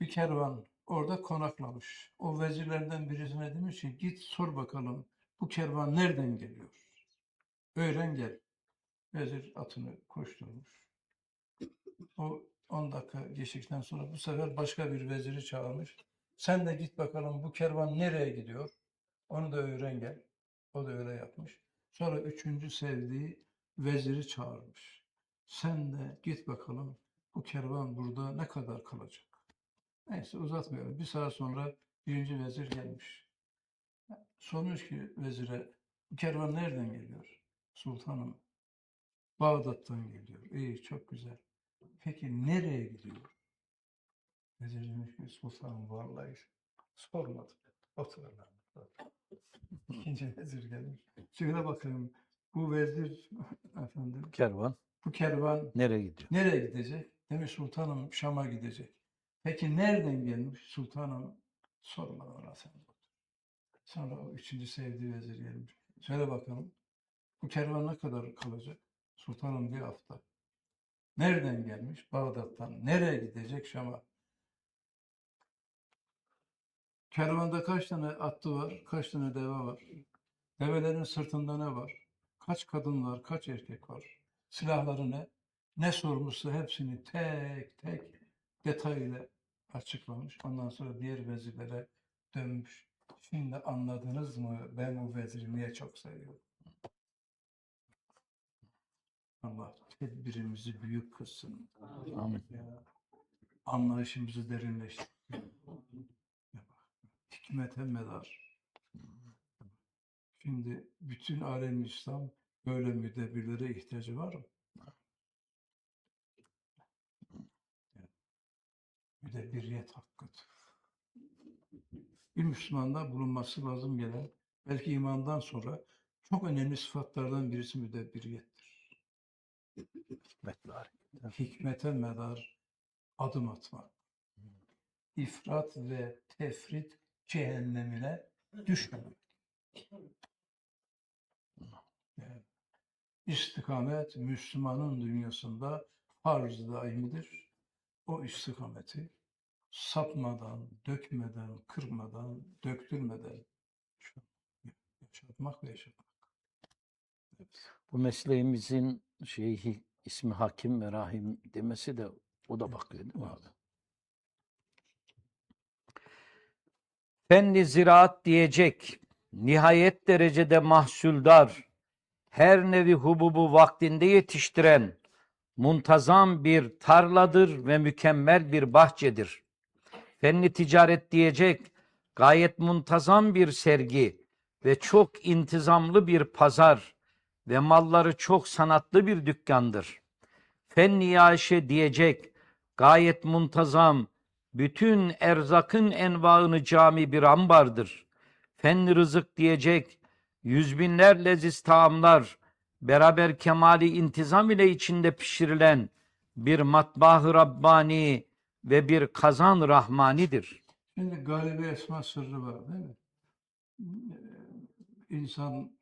bir kervan orada konaklamış. O vezirlerden birisine demiş ki git sor bakalım bu kervan nereden geliyor? Öğren gel. Vezir atını koşturmuş. O 10 dakika geçtikten sonra bu sefer başka bir veziri çağırmış. Sen de git bakalım bu kervan nereye gidiyor? Onu da öğren gel. O da öyle yapmış. Sonra üçüncü sevdiği veziri çağırmış. Sen de git bakalım bu kervan burada ne kadar kalacak? Neyse uzatmıyorum. Bir saat sonra birinci vezir gelmiş. Sormuş ki vezire bu kervan nereden geliyor? Sultanım Bağdat'tan geliyor. İyi çok güzel. Peki nereye gidiyor? Vezir demiş ki sultanım vallahi sormadım. Oturun lan. İkinci vezir gelmiş. Şöyle bakayım. Bu vezir efendim Kervan bu kervan nereye gidiyor? nereye gidecek? Demiş sultanım Şam'a gidecek. Peki nereden gelmiş? Sultanım sormadan ona sen. Sonra o üçüncü sevdiği vezir gelmiş. Söyle bakalım. Bu kervan ne kadar kalacak? Sultanım bir hafta. Nereden gelmiş? Bağdat'tan. Nereye gidecek? Şam'a. Kervanda kaç tane atlı var? Kaç tane deve var? Develerin sırtında ne var? Kaç kadın var? Kaç erkek var? Silahları ne? Ne sormuşsa hepsini tek tek detaylı açıklamış. Ondan sonra diğer vezirlere dönmüş. Şimdi anladınız mı ben bu veziri niye çok seviyorum? Allah tedbirimizi büyük kılsın. Amin. Ya, anlayışımızı derinleştir. Hikmete medar. Şimdi bütün alem İslam böyle müdebirlere ihtiyacı var mı? Müdebiriyet hakkıdır. Bir Müslümanda bulunması lazım gelen, belki imandan sonra çok önemli sıfatlardan birisi müdebbiriyettir. Hikmetli hareket. hikmete medar adım atmak. İfrat ve tefrit cehennemine düşmemek. Yani istikamet Müslümanın dünyasında farz daimidir. O istikameti sapmadan, dökmeden, kırmadan, döktürmeden yaşatmak ve yaşatmak. Evet. Bu mesleğimizin şeyhi ismi Hakim ve Rahim demesi de o da bakıyor değil mi abi? Fenni ziraat diyecek, nihayet derecede mahsuldar, her nevi hububu vaktinde yetiştiren, muntazam bir tarladır ve mükemmel bir bahçedir. Fenni ticaret diyecek, gayet muntazam bir sergi ve çok intizamlı bir pazar ve malları çok sanatlı bir dükkandır. Fenni yaşe diyecek, gayet muntazam, bütün erzakın envaını cami bir ambardır. Fenni rızık diyecek, yüz binler leziz taamlar, beraber kemali intizam ile içinde pişirilen bir matbah-ı Rabbani ve bir kazan rahmanidir. Şimdi galibi esma sırrı var değil mi? Ee, İnsan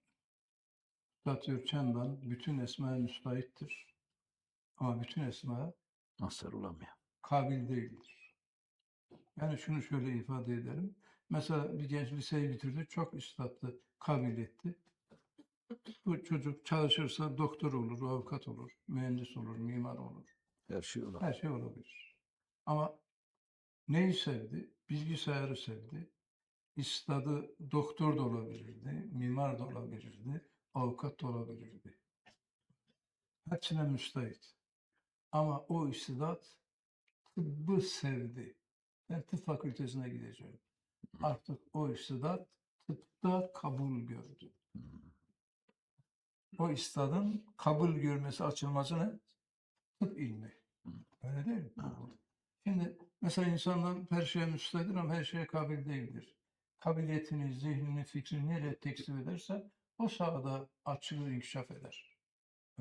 Zatür Çendan bütün esmaya müstahittir. Ama bütün esmaya Nasıl olamıyor? kabil değildir. Yani şunu şöyle ifade edelim. Mesela bir genç liseyi bitirdi, çok üstadlı, kabiliyetli. Bu çocuk çalışırsa doktor olur, avukat olur, mühendis olur, mimar olur. Her şey olamıyor. Her şey olabilir. Ama neyi sevdi? Bilgisayarı sevdi. İstadı doktor da olabilirdi, mimar da olabilirdi, avukat da olabilirdi. Hepsine müstahit. Ama o istidat tıbbı sevdi. Ben tıp fakültesine gideceğim. Artık o istidat tıpta kabul gördü. O istadın kabul görmesi, açılması ne? Tıp ilmi. Öyle değil mi? Şimdi mesela insanlar her şeye müstahittir ama her şeye kabil değildir. Kabiliyetini, zihnini, fikrini nereye tekstil ederse o sahada açığı inkişaf eder.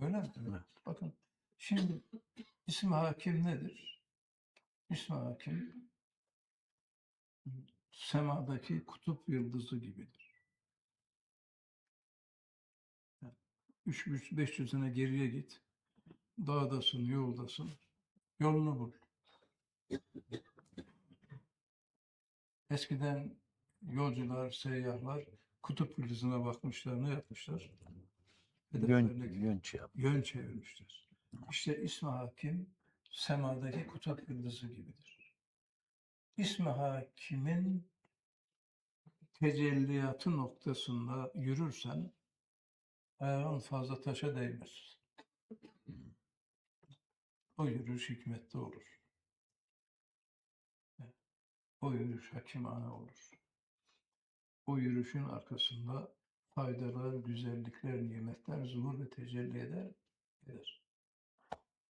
Öyle mi? Evet. Bakın şimdi ismi hakim nedir? İsmi hakim semadaki kutup yıldızı gibidir. 300-500 sene geriye git. Dağdasın, yoldasın. Yolunu bul. Eskiden yolcular, seyyahlar kutup yıldızına bakmışlar, ne yapmışlar? Yön, yön şey yön çevirmişler. İşte İsmi Hakim semadaki kutup yıldızı gibidir. İsmi Hakim'in tecelliyatı noktasında yürürsen ayağın fazla taşa değmez. O yürüyüş hikmetli olur. O yürüyüş hakimane olur. O yürüyüşün arkasında faydalar, güzellikler, nimetler zuhur ve tecelli eder. eder.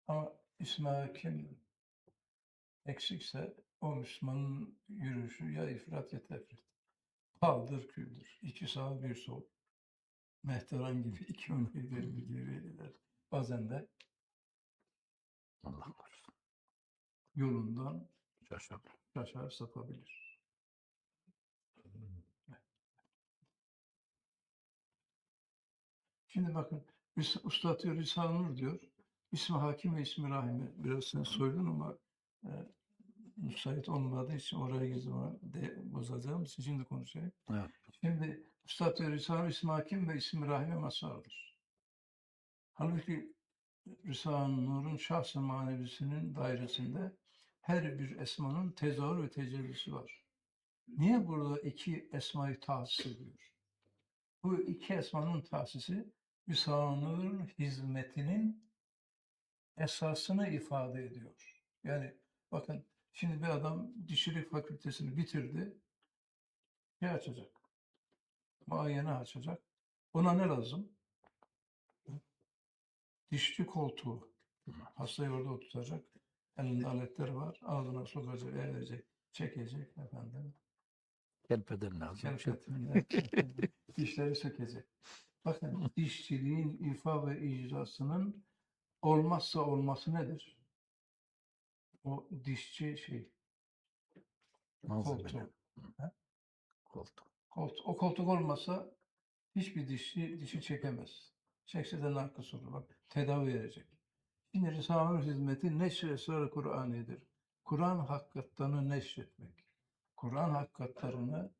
Ama İsmi Hakim eksikse o Müslümanın yürüyüşü ya ifrat ya tefrit. Paldır küldür. İki sağ bir sol. Mehteran gibi iki öne ileri bir geri gider. Bazen de Allah korusun. yolundan Şaşır. Şaşar sapabilir. Şimdi bakın Üs- Usta diyor Nur diyor. İsmi Hakim ve ismi Rahim'i biraz sen söyledin ama e, müsait olmadığı için oraya gizlime de bozacağım için şimdi konuşayım. Evet. Şimdi Üstad diyor Risale-i ismi Hakim ve ismi Rahim'e mazhardır. Halbuki Risale-i Nur'un şahs-ı manevisinin dairesinde her bir esmanın tezahür ve tecellisi var. Niye burada iki esmayı tahsis ediyor? Bu iki esmanın tahsisi Nur'un hizmetinin esasını ifade ediyor. Yani bakın şimdi bir adam dişilik fakültesini bitirdi. Ne açacak? Muayene açacak. Ona ne lazım? Dişçi koltuğu. Hastayı orada oturtacak. Elinde aletler var. Ağzına sokacak, eğecek, çekecek efendim. Kelpeden lazım. Şerfetinde dişleri sökecek. Bakın dişçiliğin ifa ve icrasının olmazsa olması nedir? O dişçi şey, malzeme. koltuğu. Koltuk. Koltuk. O koltuk olmasa hiçbir dişçi dişi çekemez. Çekse de nakıs olur. Bak tedavi verecek. Şimdi Risale-i hizmeti neşr esrar Kur'an'ıdır. Kur'an hakikatlerini neşretmek. Kur'an hakikatlerini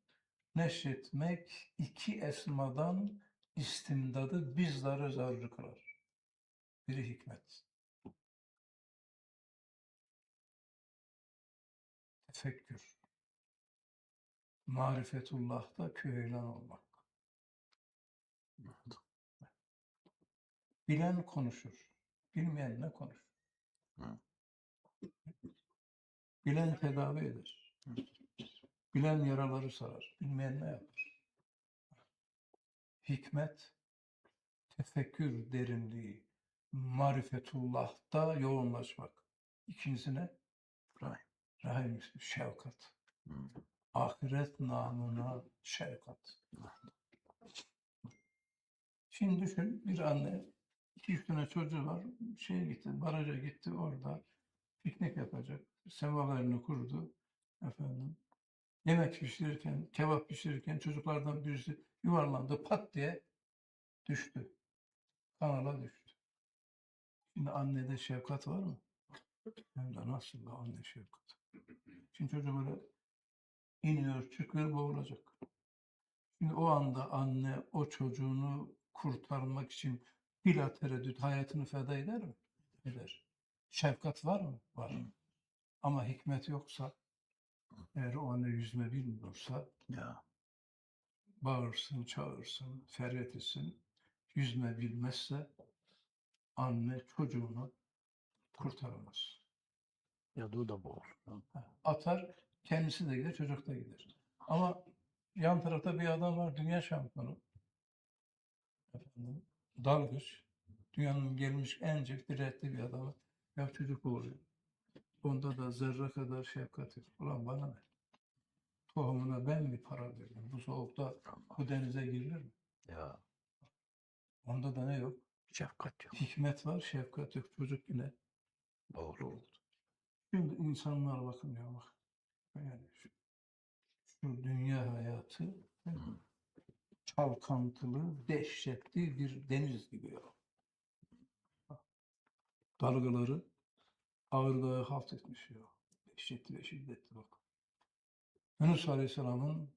neşretmek iki esmadan istimdadı bizleri zarrı kılar. Biri hikmet. Tefekkür. Marifetullah'ta köylan olmak. Bilen konuşur. Bilmeyen ne konuşur? Hı. Bilen tedavi eder. Bilen yaraları sarar. Bilmeyen ne yapar? Hikmet, tefekkür derinliği, marifetullah'ta yoğunlaşmak. İkincisi ne? Rahim. Rahim ismi, şefkat. Hı. Ahiret namına şefkat. Şimdi düşün bir anne iki üç tane çocuğu var. Şeye gitti, baraja gitti orada piknik yapacak. Semaverini kurdu. Efendim. Yemek pişirirken, kebap pişirirken çocuklardan birisi yuvarlandı. Pat diye düştü. Kanala düştü. Şimdi annede şefkat var mı? Hem de nasıl da anne şefkat. Şimdi çocuk böyle iniyor, çıkıyor, boğulacak. Şimdi o anda anne o çocuğunu kurtarmak için bila tereddüt hayatını feda eder mi? Eder. Şefkat var mı? Var. Ama hikmet yoksa eğer o anne yüzme bilmiyorsa Ya. bağırsın, çağırsın, feryat etsin. Yüzme bilmezse anne çocuğunu kurtaramaz. Ya da da boğulur. Atar, kendisi de gider, çocuk da gider. Ama yan tarafta bir adam var, dünya şampiyonu. Efendim, dalgıç. Dünyanın gelmiş en diretli bir adamı. Ya çocuk oluyor. Onda da zerre kadar şefkat yok. Ulan bana ne? Tohumuna ben mi para veriyorum? Bu soğukta bu denize girilir mi? Ya. Onda da ne yok? Şefkat yok. Hikmet var, şefkat yok. Çocuk yine Boğulur. oldu. Şimdi insanlar bakın ya bak. Yani şu, şu dünya hayatı Hı. Çalkantılı, dehşetli bir deniz gibi. Dalgaları ağırlığı halt etmiş ya. Dehşetli ve şiddetli bak. Yunus Aleyhisselam'ın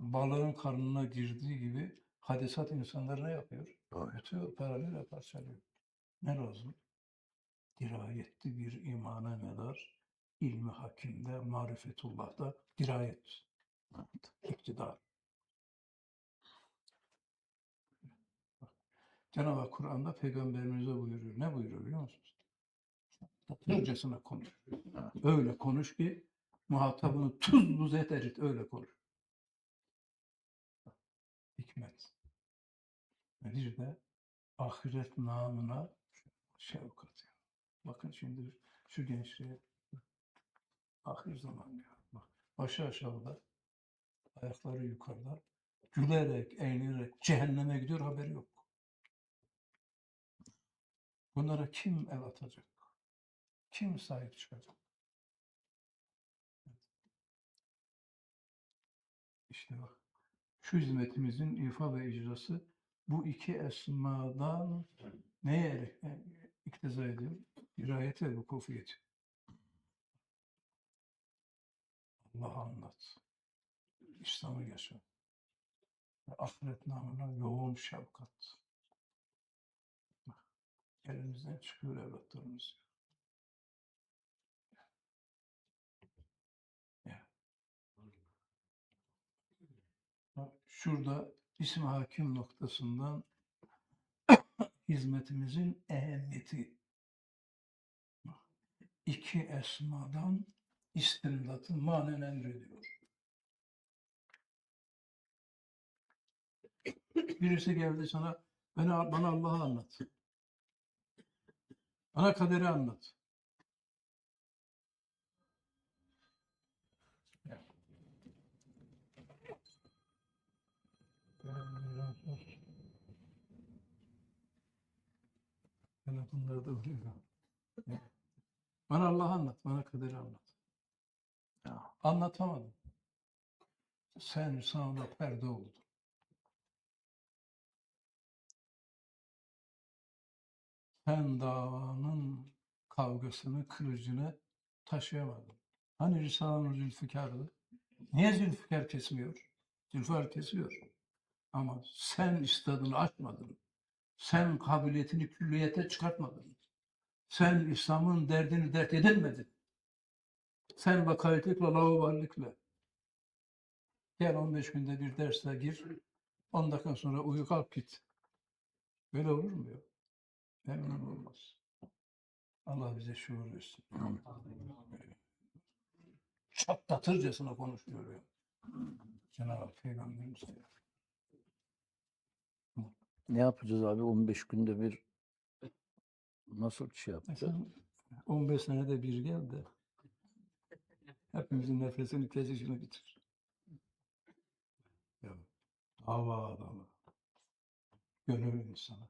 balığın karnına girdiği gibi hadisat insanlar ne yapıyor? Ötüyor, paralel parçalıyor. Ne lazım? Dirayetli bir imana medar, ilmi hakimde, marifetullah'ta dirayet, iktidar. Cenab-ı Hak Kur'an'da peygamberimize buyuruyor. Ne buyuruyor biliyor musunuz? Hırcasına konuş. Öyle konuş ki muhatabını tuz buz et erit. Öyle konuş. Hikmet. Bir de ahiret namına şefkat. ya. Bakın şimdi şu gençliğe ahir zaman ya. Bak, başı aşağıda, ayakları yukarıda, gülerek, eğlenerek cehenneme gidiyor haberi yok. Bunlara kim el atacak? Kim sahip çıkacak? İşte bak. Şu hizmetimizin ifa ve icrası bu iki esmadan neye e, iktiza ediyor? Dirayet ve vukufiyet. Allah'ı anlat. İslam'ı yaşa. Ve ahiret namına yoğun şefkat. Elimizden çıkıyor evlatlarımız. Ya. Şurada isim hakim noktasından hizmetimizin ehemmiyeti iki esmadan istimdatı manen emrediyor. Birisi geldi sana bana, bana Allah'ı anlat. Bana kaderi anlat. Ya. Telefonlarda oluyor. Ya. Bana Allah'ı anlat, bana kaderi anlat. Ya. Anlatamadım. Sen sağda perde oldun. Sen davanın kavgasını, kılıcını taşıyamadın. Hani Risale-i Zülfikar'dı? Niye Zülfikar kesmiyor? Zülfikar kesiyor. Ama sen istadını açmadın. Sen kabiliyetini külliyete çıkartmadın. Sen İslam'ın derdini dert edinmedin. Sen vakayetikle, laubalilikle. Gel 15 günde bir derse gir. 10 dakika sonra uyu kalk git. Böyle olur mu ya? Memnun olmaz. Allah bize şuur versin. Çatlatırcasına konuşuyor ya. Cenab-ı Hak Peygamberimiz. Ne yapacağız abi 15 günde bir nasıl şey yapacağız? Sen 15 senede bir gel de hepimizin nefesini kesişini bitir. Ya, dava adamı, gönül insanı,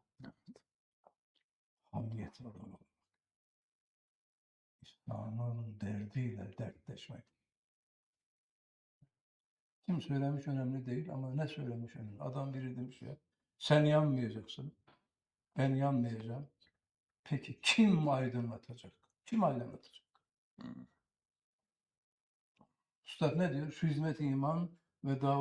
hamiyet adamı. İslam'ın derdiyle dertleşmek. Kim söylemiş önemli değil ama ne söylemiş önemli. Adam biri demiş ya, sen yanmayacaksın, ben yanmayacağım. Peki kim aydınlatacak? Kim aydınlatacak? Hmm. Üstad ne diyor? Şu hizmet iman ve dava